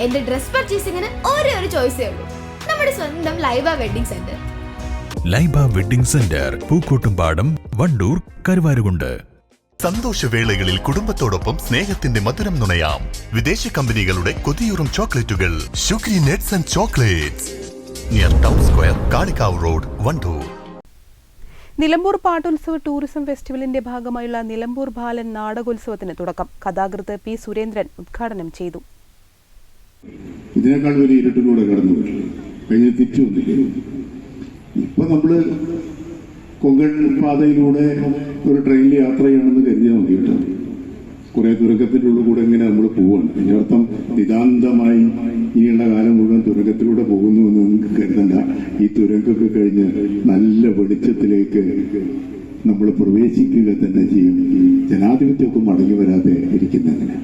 എന്റെ ഡ്രസ് പർച്ചേസിംഗിന് ഒരേ ഒരു ചോയ്സേ ഉള്ളൂ. നമ്മുടെ സ്വന്തം Laiba wedding centre. Laiba wedding centre Pookkottumpadam Wandoor Karuvarakundu. സന്തോഷവേളകളിൽ കുടുംബത്തോടൊപ്പം സ്നേഹത്തിന്റെ മധുരം നുണയാം. വിദേശ കമ്പനികളുടെ കൊതിയൂറും ചോക്ലേറ്റുകൾ ഷുഗ്രി nets and chocolates. Near town square Kalikavu road Wandoor. Nilambur പാട്ടുത്സവ tourism ഫെസ്റ്റിവലിന്റെ ഭാഗമായുള്ള നിലമ്പൂർ ബാലൻ നാടകോത്സവത്തിന് തുടക്കം. കഥാകൃത്ത് പി സുരേന്ദ്രൻ ഉദ്ഘാടനം ചെയ്തു. ഇതിനേക്കാൾ വലിയ ഇരുട്ടിലൂടെ കടന്നു കഴിഞ്ഞ് തിരിച്ചു വന്നില്ലേ ഇപ്പൊ നമ്മൾ കൊങ്കൺ പാതയിലൂടെ ഒരു ട്രെയിനിൽ യാത്ര ചെയ്യണമെന്ന് കരുതിയാൽ കേട്ടോ. കുറെ ഉള്ളിൽ കൂടെ ഇങ്ങനെ നമ്മൾ പോവാണ്. അതിനർത്ഥം നിതാന്തമായി ഇനിയുള്ള കാലം മുഴുവൻ തുരങ്കത്തിലൂടെ പോകുന്നു എന്ന് നിങ്ങൾക്ക് കരുതണ്ട. ഈ തുരങ്കൊക്കെ കഴിഞ്ഞ് നല്ല വെളിച്ചത്തിലേക്ക് നമ്മൾ പ്രവേശിക്കുക തന്നെ ചെയ്യും. ജനാധിപത്യമൊക്കെ മടങ്ങി വരാതെ ഇരിക്കുന്നങ്ങനെ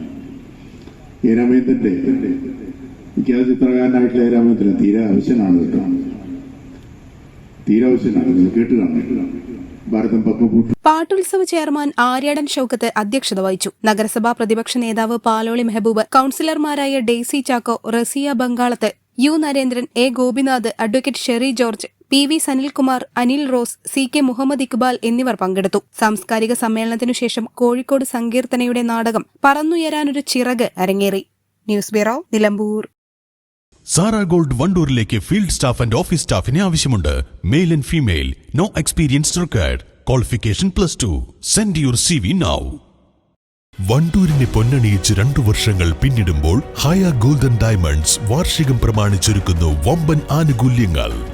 എ രാമേന്ദ്രന്റെ വിഖ്യാത ചിത്രകാരനായിട്ടുള്ള എ രാമേന്ദ്രൻ തീരെ ആവശ്യനാണ് കേട്ടോ. തീരെ ആവശ്യനാണ് നിങ്ങൾ കേട്ട് കാണണം. ഭാരതം പാട്ടുത്സവ ചെയർമാൻ ആര്യാടൻ ഷൌക്കത്ത് അധ്യക്ഷത വഹിച്ചു. നഗരസഭാ പ്രതിപക്ഷ നേതാവ് Paloli Mehaboob കൌൺസിലർമാരായ Daisy Chacko Rasiya Bangalath U Narendran A Gopinath advocate Sherry George P V Sanilkumar Anil Rose C K Muhammad Iqbal എന്നിവർ പങ്കെടുത്തു. സാംസ്കാരിക സമ്മേളനത്തിനു ശേഷം കോഴിക്കോട് സങ്കീർത്തനയുടെ നാടകം പറന്നുയരാനൊരു ചിറക് അരങ്ങേറി. News bureau Nilambur. Sara gold വണ്ടൂരിലേക്ക് field staff and office സ്റ്റാഫിനെ ആവശ്യമുണ്ട്. Male and female. No experience required. Qualification plus two. Send your C V now. വണ്ടൂരിനെ പൊന്നണിയിച്ച് രണ്ടു വർഷങ്ങൾ പിന്നിടുമ്പോൾ ഹയ ഗോൾഡൻ ഡയമണ്ട്സ് വാർഷികം പ്രമാണിച്ചൊരുക്കുന്നു വമ്പൻ ആനുകൂല്യങ്ങൾ.